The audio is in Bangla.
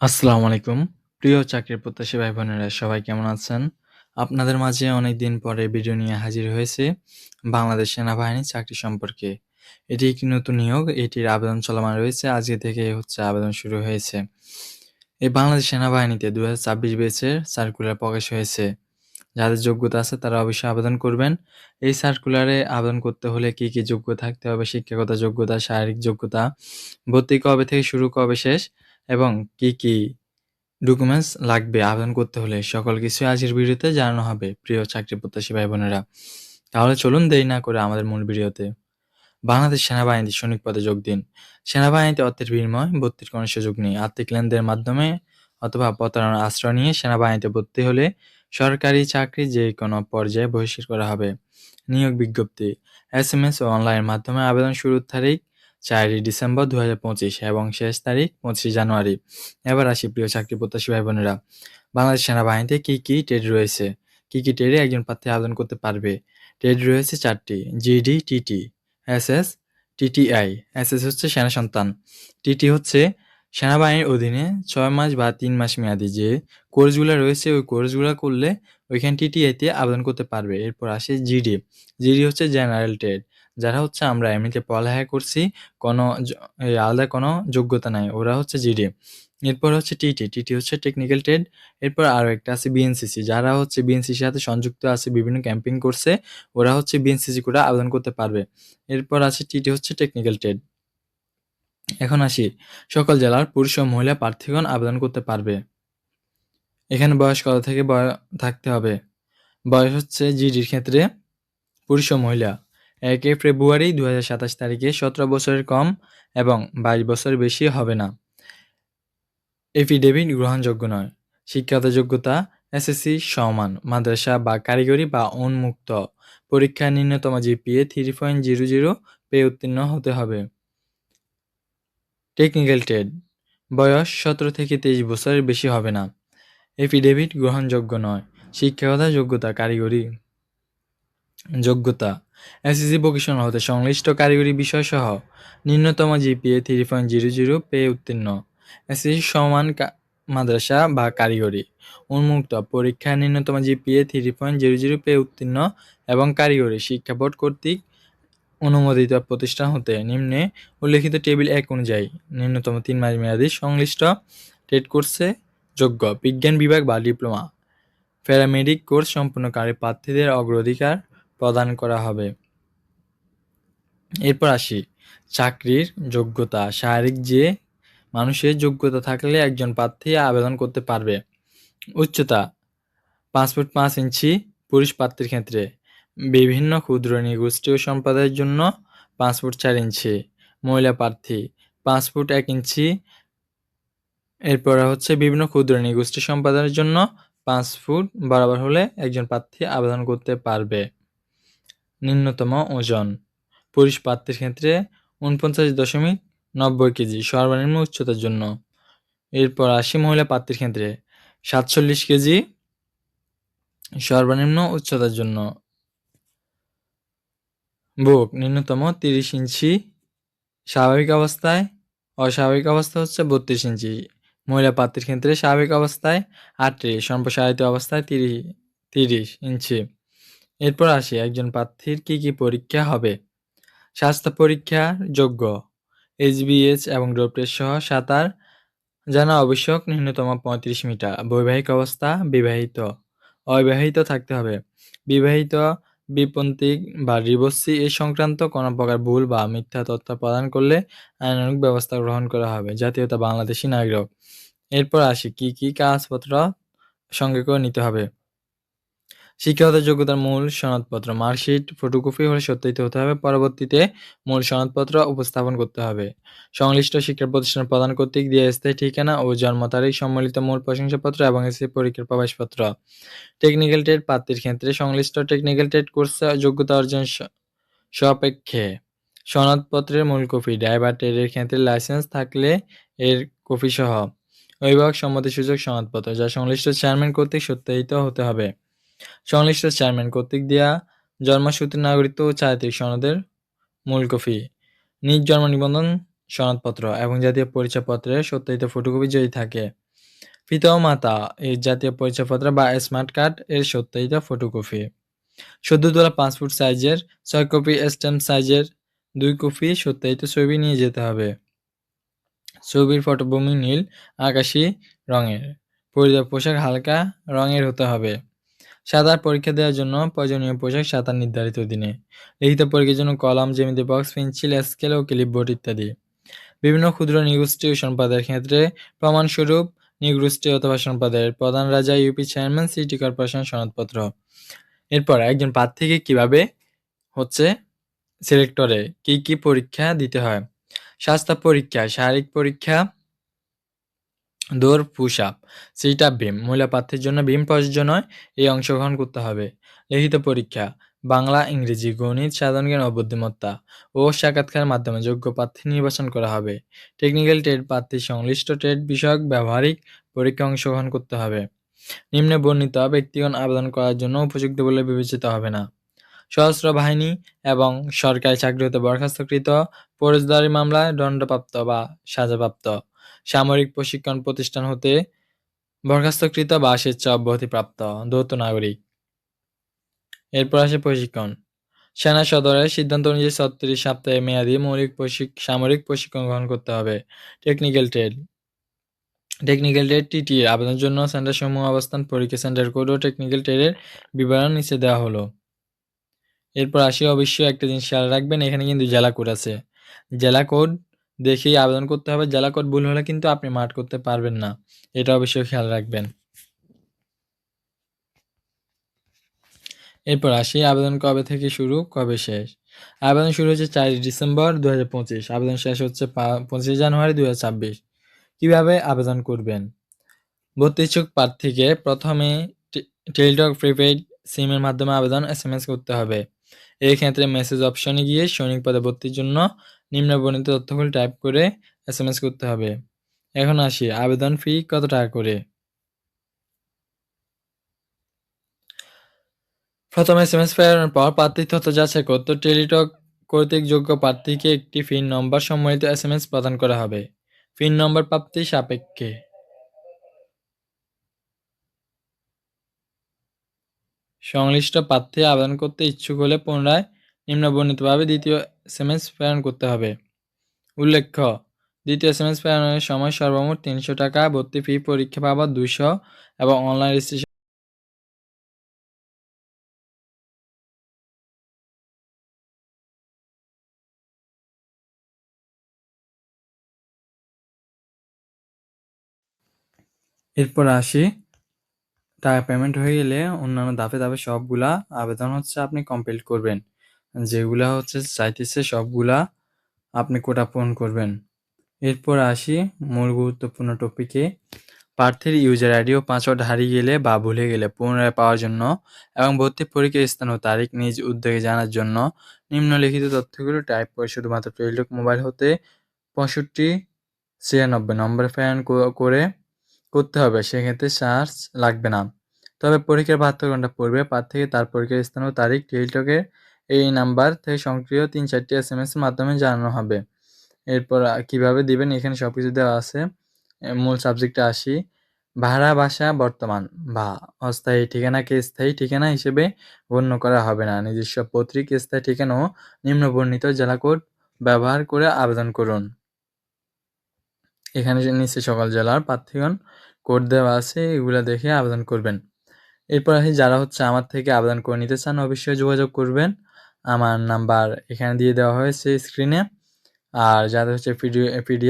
আসসালামু আলাইকুম। প্রিয় চাকরির প্রত্যাশী ভাই-বোনেরা সবাই কেমন আছেন? আপনাদের মাঝে অনেকদিন পরে ভিডিও নিয়ে হাজির হয়েছে বাংলাদেশ সেনাবাহিনীর চাকরি সম্পর্কে। এটি একটি নতুন নিয়োগ, এটির আবেদন চলমান রয়েছে। আজকে থেকে হচ্ছে আবেদন শুরু হয়েছে। এই বাংলাদেশ সেনাবাহিনীতে ২০২৬ ব্যাচের সার্কুলার প্রকাশ হয়েছে। যাদের যোগ্যতা আছে তারা অবশ্যই আবেদন করবেন। এই সার্কুলারে আবেদন করতে হলে কি, কি যোগ্য থাকতে হবে, শিক্ষাগত যোগ্যতা, শারীরিক যোগ্যতা, ভর্তি কবে থেকে শুরু, কবে শেষ এবং কি, কি ডকুমেন্টস লাগবে আবেদন করতে হলে সকল কিছুই আজকের ভিডিওতে জানানো হবে প্রিয় চাকরি প্রত্যাশী ভাই বোনেরা। তাহলে চলুন দেরি না করে আমাদের মূল ভিডিওতে। বাংলাদেশ সেনাবাহিনীতে সৈনিক পদে যোগ দিন। সেনাবাহিনীতে অর্থের বিনিময় ভর্তির কোনো সুযোগ নেই। আর্থিক লেনদেনের মাধ্যমে অথবা প্রতারণার আশ্রয় নিয়ে সেনাবাহিনীতে ভর্তি হলে সরকারি চাকরি যে কোনো পর্যায়ে বহিষ্কার করা হবে। নিয়োগ বিজ্ঞপ্তি এস এম এস ও অনলাইনের মাধ্যমে আবেদন শুরুর তারিখ চারই ডিসেম্বর দুই হাজার পঁচিশ এবং শেষ তারিখ পঁচিশে জানুয়ারি। এবার আসি প্রিয় চাকরি প্রত্যাশী ভাই বোনেরা। বাংলাদেশ সেনাবাহিনীতে কী, কী ট্রেড রয়েছে? কী, কী ট্রেডে একজন প্রার্থী আবেদন করতে পারবে? ট্রেড রয়েছে চারটি GD, TT, SS, TTI. S S হচ্ছে সেনা সন্তান। টিটি হচ্ছে সেনাবাহিনীর অধীনে ছয় মাস বা তিন মাস মেয়াদি যে কোর্সগুলো রয়েছে ওই কোর্সগুলো করলে ওইখানে টিটিআইতে আবেদন করতে পারবে। এরপর আসে জিডি। জিডি হচ্ছে জেনারেল ট্রেড। যারা হচ্ছে আমরা এমনিতে পড়ালেখা করছি, কোনো আলাদা কোনো যোগ্যতা নাই ওরা হচ্ছে জিডি। এরপর হচ্ছে টিটি। টিটি হচ্ছে টেকনিক্যাল ট্রেড। এরপর আরও একটা আছে বিএনসিসি। যারা হচ্ছে বিএনসিসির সাথে সংযুক্ত আছে, বিভিন্ন ক্যাম্পিং করছে, ওরা হচ্ছে বিএনসিসি করে আবেদন করতে পারবে। এরপর আছে টিটি হচ্ছে টেকনিক্যাল ট্রেড। এখন আসি, সকল জেলার পুরুষ ও মহিলা প্রার্থীগণ আবেদন করতে পারবে। এখানে বয়স কত থেকে থাকতে হবে? বয়স হচ্ছে জিডির ক্ষেত্রে পুরুষ ও মহিলা একে ফেব্রুয়ারি দু হাজার সাতাশ তারিখে সতেরো বছরের কম এবং বাইশ বছর বেশি হবে না। এফিডেভিট গ্রহণযোগ্য নয়। শিক্ষাগত যোগ্যতা, এসএসসি, সমান, মাদ্রাসা বা কারিগরি বা উন্মুক্ত পরীক্ষায় ন্যূনতম GPA three point zero zero পেয়ে উত্তীর্ণ হতে হবে। টেকনিক্যাল ট্রেড, বয়স সতেরো থেকে তেইশ বছরের বেশি হবে না। এফিডেভিট গ্রহণযোগ্য নয়। শিক্ষাগত যোগ্যতা, কারিগরি যোগ্যতা, এসএসসি ভোকেশনাল হতে সংশ্লিষ্ট কারিগরি বিষয়সহ ন্যূনতম GPA three point zero zero পেয়ে উত্তীর্ণ। এসএসসি সমান মাদ্রাসা বা কারিগরি। উন্মুক্ত পরীক্ষায় ন্যূনতম GPA three point zero zero পেয়ে উত্তীর্ণ এবং কারিগরি শিক্ষা বোর্ড কর্তৃক অনুমোদিত প্রতিষ্ঠান হতে নিম্নে উল্লেখিত টেবিল এক অনুযায়ী ন্যূনতম তিন মাস মেয়াদি সংশ্লিষ্ট টেট কোর্সে যোগ্য বিজ্ঞান বিভাগ বা ডিপ্লোমা। প্যারামেডিক কোর্স সম্পূর্ণকারী প্রার্থীদের অগ্রাধিকার প্রদান করা হবে। এরপর আসি, চাকরির যোগ্যতা। শারীরিক যে মানুষের যোগ্যতা থাকলে একজন প্রার্থী আবেদন করতে পারবে। উচ্চতা, পাঁচ ফুট পাঁচ ইঞ্চি, পুরুষ প্রার্থীর ক্ষেত্রে। বিভিন্ন ক্ষুদ্র নিগোষ্ঠী ও সম্প্রদায়ের জন্য পাঁচ ফুট চার ইঞ্চি। মহিলা প্রার্থী, পাঁচ ফুট এক ইঞ্চি। এরপরে হচ্ছে বিভিন্ন ক্ষুদ্র নিগোষ্ঠী সম্পাদনের জন্য পাঁচ ফুট বরাবর হলে একজন প্রার্থী আবেদন করতে পারবে। নিম্নতম ওজন। পুরুষ প্রার্থীর ক্ষেত্রে উনপঞ্চাশ দশমিক নব্বই কেজি সর্বনিম্ন উচ্চতার জন্য। এরপর আশি মহিলা প্রার্থীর ক্ষেত্রে সাতচল্লিশ কেজি সর্বনিম্ন উচ্চতার জন্য। বুক ন্যূনতম তিরিশ ইঞ্চি, স্বাভাবিক অবস্থায় অস্বাভাবিক অবস্থা হচ্ছে বত্রিশ ইঞ্চি। মহিলা প্রার্থীর ক্ষেত্রে স্বাভাবিক অবস্থায় আটত্রিশ, সম্প্রসারিত অবস্থায় তিরিশ তিরিশ ইঞ্চি। এরপর আসি, একজন প্রার্থীর কি কি পরীক্ষা হবে? স্বাস্থ্য পরীক্ষার যোগ্য এইচবিএস এবং ডোপ সহ সাঁতার জানা আবশ্যক, ন্যূনতম পঁয়ত্রিশ মিটার। বৈবাহিক অবস্থা বিবাহিত, অবিবাহিত থাকতে হবে। বিবাহিত, বিপন্থী বা ডিভোর্সি এ সংক্রান্ত কোনো প্রকার ভুল বা মিথ্যা তথ্য প্রদান করলে আইনানুগ ব্যবস্থা গ্রহণ করা হবে জাতীয়তা বাংলাদেশি নাগরিক। এরপর আসি, কি কি কাগজপত্র সঙ্গে করে নিতে হবে? শিক্ষাগত যোগ্যতার মূল সনদপত্র, মার্কশিট, ফটোকপি হলে সত্যায়িত হতে হবে। পরবর্তীতে মূল সনদপত্র উপস্থাপন করতে হবে। সংশ্লিষ্ট শিক্ষা প্রতিষ্ঠান প্রদান কর্তৃক দিয়ে স্থায়ী ঠিকানা ও জন্ম তারিখ সম্মিলিত মূল প্রশংসাপত্র এবং এসি পরীক্ষার প্রবেশপত্র। টেকনিক্যাল ট্রেড প্রার্থীর ক্ষেত্রে সংশ্লিষ্ট টেকনিক্যাল ট্রেড কোর্সে যোগ্যতা অর্জন সাপেক্ষে। সনদপত্রের মূল কপি ড্রাইভার ট্রেডের ক্ষেত্রে লাইসেন্স থাকলে এর কপি সহ অভিভাবক সম্মতি সুযোগ সনদপত্র যা সংশ্লিষ্ট চেয়ারম্যান কর্তৃক সত্যায়িত হতে হবে। সংশ্লিষ্ট চেয়ারম্যান কর্তৃক দেওয়া জন্মসূত্রে নাগরিকত্ব ও চারিত্রিক সনদের মূল কপি, নিজ জন্ম নিবন্ধন সনদপত্র এবং জাতীয় পরিচয়পত্রের সত্যায়িত ফটোকপি যদি থাকে, পিতা ও মাতা এর জাতীয় পরিচয়পত্র বা স্মার্ট কার্ড এর সত্যায়িত ফটোকপি সদ্য তোলা পাসপোর্ট সাইজের ছয় কপি স্ট্যাম্প সাইজের দুই কপি সত্যায়িত ছবি নিয়ে যেতে হবে। ছবির পটভূমি নীল, আকাশি রঙের, পরিধান পোশাক হালকা রঙের হতে হবে। সাঁতার পরীক্ষা দেওয়ার জন্য প্রয়োজনীয় পোশাক সাঁতার নির্ধারিত দিনে। লিখিত পরীক্ষার জন্য কলম জেমিতি বক্স পেন্সিল স্কেল ও ক্লিপবোর্ড ইত্যাদি। বিভিন্ন ক্ষুদ্র নিগোষ্ঠী ও সম্পাদের ক্ষেত্রে প্রমাণস্বরূপ নিগোষ্ঠী অথবা সম্পাদকের প্রধান রাজা ইউপি চেয়ারম্যান সিটি কর্পোরেশন সনদপত্র। এরপর একজন প্রার্থীকে কীভাবে হচ্ছে সিলেক্টরে কি কি পরীক্ষা দিতে হয়? স্বাস্থ্য পরীক্ষা, শারীরিক পরীক্ষা দৌড় পুশ আপ সিট আপ ভীম মহিলা প্রার্থীর জন্য ভীম প্রযোজ্য নয়, এই অংশগ্রহণ করতে হবে। লিখিত পরীক্ষা, বাংলা, ইংরেজি, গণিত, সাধারণ জ্ঞান ও বুদ্ধিমত্তা ও সাক্ষাৎকারের মাধ্যমে যোগ্য প্রার্থী নির্বাচন করা হবে। টেকনিক্যাল ট্রেড প্রার্থী সংশ্লিষ্ট ট্রেড বিষয়ক ব্যবহারিক পরীক্ষা অংশগ্রহণ করতে হবে। নিম্নে বর্ণিত ব্যক্তিগণ আবেদন করার জন্য উপযুক্ত বলে বিবেচিত হবে না। সশস্ত্র বাহিনী এবং সরকারি চাকরি হতে বরখাস্তকৃত ফৌজদারি মামলায় দণ্ডপ্রাপ্ত বা সাজাপ্রাপ্ত। সামরিক প্রশিক্ষণ প্রতিষ্ঠান হতে বরখাস্তকৃত বা স্বেচ্ছা অব্যাহতিপ্রাপ্ত দৌত নাগরিক। এরপর আসে প্রশিক্ষণ। সেনা সদরের সিদ্ধান্ত অনুযায়ী ছত্রিশ সপ্তাহে মেয়াদী মৌলিক সামরিক প্রশিক্ষণ গ্রহণ করতে হবে। Technical trade. Technical trade TT এর আবেদনের জন্য সেন্টার সমূহ অবস্থান, পরীক্ষা সেন্টার কোড ও টেকনিক্যাল ট্রেডের বিবরণ নিচে দেওয়া হলো। এরপর আসি অবশ্যই একটা জিনিস খেয়াল রাখবেন, এখানে কিন্তু জেলা কোড আছে। জেলা কোড দেখেই আবেদন করতে হবে। জেলা কোড ভুল হলে কিন্তু আপনি মাঠ করতে পারবেন না। এটা অবশ্যই খেয়াল রাখবেন। এরপর আসি আবেদন কবে থেকে শুরু, কবে শেষ? আবেদন শুরু হচ্ছে চার ডিসেম্বর দু হাজার পঁচিশ। আবেদন শেষ হচ্ছে পঁচিশে জানুয়ারি দুই হাজার ছাব্বিশ। কীভাবে আবেদন করবেন? ভর্তি ইচ্ছুক প্রার্থীকে প্রথমে টেলিটক, প্রিপেইড সিমের মাধ্যমে আবেদন এস করতে হবে। এই ক্ষেত্রে মেসেজ অপশনে গিয়ে সৈনিক পদে ভর্তির জন্য নিম্ন বর্ণিত তথ্যগুলি টাইপ করে এস করতে হবে। এখন আসি, আবেদন ফি কত টাকা করে? প্রথম এস প্রেরণের পর প্রার্থীর তথ্য যাচাই করতে টেলিটক কর্তৃক যোগ্য প্রার্থীকে একটি ফিন নম্বর সম্বলিত এস এম এস প্রদান করা হবে। ফিন নম্বর প্রাপ্তি সাপেক্ষে। সংশ্লিষ্ট প্রার্থী আবেদন করতে ইচ্ছুক হলে পুনরায় নিম্নবর্ণিতভাবে দ্বিতীয় এস এম এস প্রেরণ করতে হবে। উল্লেখ্য, দ্বিতীয় এস এম এস প্রেরণের সময় সর্বমোট তিনশো টাকা ভর্তি ফি পরীক্ষা পাবার দুশো এবং অনলাইন রেজিস্ট্রেশন এরপর আসি। টাকা পেমেন্ট হয়ে গেলে অন্যান্য ধাপে ধাপে সবগুলা আবেদন হচ্ছে আপনি কমপ্লিট করবেন। যেগুলা হচ্ছে চাইতেছে সবগুলা আপনি কোটা পূরণ করবেন। এরপর আসি মূল গুরুত্বপূর্ণ টপিকে প্রার্থীর ইউজার আইডি ও পাসওয়ার্ড হারিয়ে গেলে বা ভুলে গেলে পুনরায় পাওয়ার জন্য এবং ভর্তি পরীক্ষার স্থান ও তারিখ নিজ উদ্যোগে জানার জন্য নিম্নলিখিত তথ্যগুলো টাইপ করে শুধুমাত্র টেলিটক মোবাইল হতে পঁয়ষট্টি ছিয়ানব্বই নম্বরে প্রেরণ করে করতে হবে। সেক্ষেত্রে চার্জ লাগবে না। তবে পরীক্ষার বাহাত্তর ঘণ্টা পূর্বে প্রার্থীকে তার পরীক্ষার স্থান ও তারিখ টেলিটকের এই নাম্বার থেকে সক্রিয় তিন চারটি এস এম এস এর মাধ্যমে জানানো হবে। এরপর কীভাবে দিবেন? এখানে সব কিছু দেওয়া আছে। মূল সাবজেক্টে আসি। ভাড়া, বাসা, বর্তমান। বা, অস্থায়ী ঠিকানাকে স্থায়ী ঠিকানা হিসেবে গণ্য করা হবে না। নিজস্ব পত্রিক, স্থায়ী ঠিকানাও নিম্নবর্ণিত জেলা কোড ব্যবহার করে আবেদন করুন। এখানে নিচে সকল জেলার প্রার্থীগণ কোড দেওয়া আছে, এগুলো দেখে আবেদন করবেন। এরপর আসি, যারা হচ্ছে আমার থেকে আবেদন করে নিতে চান, অবশ্যই যোগাযোগ করবেন। আমার নাম্বার এখানে দিয়ে দেওয়া হয়েছে স্ক্রিনে আর যাদের হচ্ছে পিডি